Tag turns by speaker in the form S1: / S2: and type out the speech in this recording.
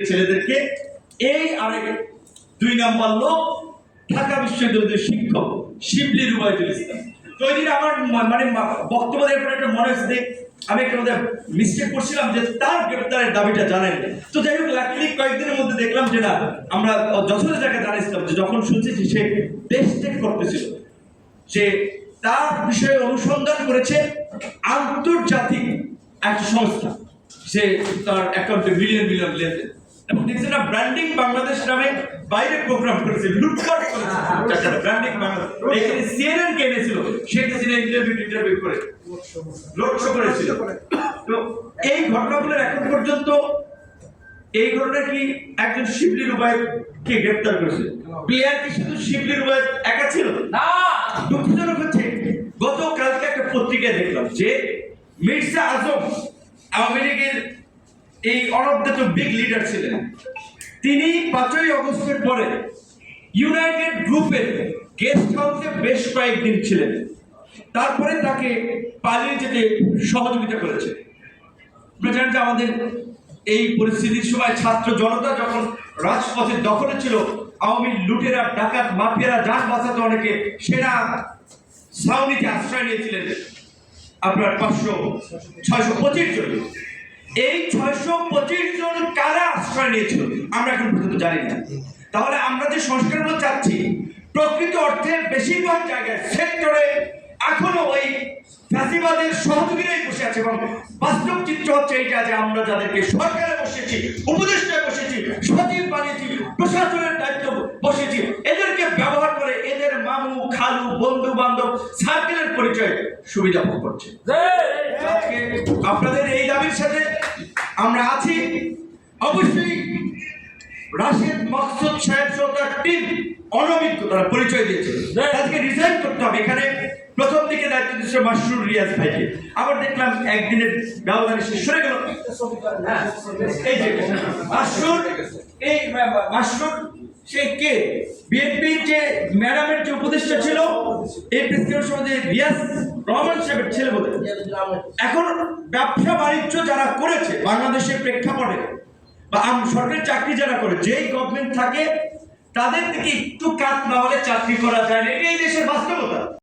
S1: ছেলেদেরকে এই আরেক দুই নাম্বার লোক ঢাকা বিশ্ববিদ্যালয়ের শিক্ষক শিবলি রুবাইদুল ইসলাম। তো ওই দিন আমার মানে বক্তব্য দেওয়ার একটা মনে হচ্ছে আমি একটা মধ্যে মিস্টেক করছিলাম যে তার গ্রেপ্তারের দাবিটা জানাই তো যাই হোক লাকিলি কয়েকদিনের মধ্যে দেখলাম যে না, আমরা যথেষ্ট জায়গায় জানাইছিলাম যে যখন শুনছি যে সে দেশ ত্যাগ করতেছিল, যে তার বিষয়ে অনুসন্ধান করেছে আন্তর্জাতিক একটা সংস্থা সে তার অ্যাকাউন্টে মিলিয়ন মিলিয়ন লেনদেন। এবং ব্র্যান্ডিং বাংলাদেশ নামে বাইরে প্রোগ্রাম করেছে লুটপাট করেছে। ব্র্যান্ডিং বাংলাদেশ। এখানে সিএনএন কে এনেছিল শেখ হাসিনা ইন্টারভিউ ইন্টারভিউ করে। লোক করেছিল। তো এই ঘটনাগুলোর এখন পর্যন্ত এই ঘটনা কি একজন শিবলি রুবায়তকে গ্রেপ্তার করেছে? প্লেয়ার কি শুধু শিবলি রুবায়ত একা ছিল?
S2: না!
S1: দুঃখজনক হচ্ছে গতকালকে একটা পত্রিকায় দেখলাম যে মির্জা আজম আওয়ামী লীগের এই অনবদ্য বিগ লিডার ছিলেন। তিনি পাঁচই অগস্টের পরে ইউনাইটেড গ্রুপের গেস্ট হাউসে বেশ কয়েকদিন ছিলেন। তারপরে তাকে পালিয়ে যেতে সহযোগিতা করেছে। জানেন যে আমাদের এই পরিস্থিতির সময় ছাত্র জনতা যখন রাজপথের দখলে ছিল, আওয়ামী লুটেরা, ডাকাত, মাফিয়ারা যান বাঁচাতে অনেকে সেনা ছাউনিতে আশ্রয় নিয়েছিলেন। আপনার পাঁচশো, ছয়শো পঁচিশ জন। এই ছয়শো পঁচিশ জন কারা আশ্রয় নিয়েছিল? আমরা এখন পর্যন্ত জানি না। তাহলে আমরা যে সংস্কারগুলো চাচ্ছি প্রকৃত অর্থে বেশিরভাগ জায়গায় সেক্টরে এখনও ওই ফ্যাসিবাদের সহযোগীরাই বসে আছে এবং বাস্তব চিত্র হচ্ছে এইটা যে আমরা যাদেরকে সরকারে বসেছি উপদেষ্টায় বসেছি সচিব বানিয়েছি প্রশাসনের দায়িত্ব বসেছি এদেরকে ব্যবহার করে এদের মামু খালু বন্ধু বান্ধব সার্কেলের পরিচয় সুবিধা ভোগ করছে। আজকে আপনাদের এই দাবির সাথে আমরা আছি। অবশ্যই রাশেদ মকসুদ সাহেব সরকার টিম অনভিজ্ঞ তারা পরিচয় দিয়েছে। আজকে রিজাইন করতে হবে। এখানে প্রথম দিকে দায়িত্ব দিচ্ছে মাসরুর রিয়াজ ভাইকে। আবার দেখলাম একদিনের ব্যবধানে সে সরে গেল। হ্যাঁ, এই যে মাসরুর এই মাসরুর সে কে? বিএনপির যে ম্যাডামের যে উপদেষ্টা ছিল এই প্রেসিডেন্ট সমাজে রিয়াজ রহমান সাহেবের ছেলে বলে। এখন ব্যবসা বাণিজ্য যারা করেছে, বাংলাদেশের প্রেক্ষাপটে, বা সরকারি চাকরি যারা করে, যেই গভর্নমেন্ট থাকে, তাদের থেকে একটু কাজ না হলে চাকরি করা যায় না। এটাই দেশের বাস্তবতা।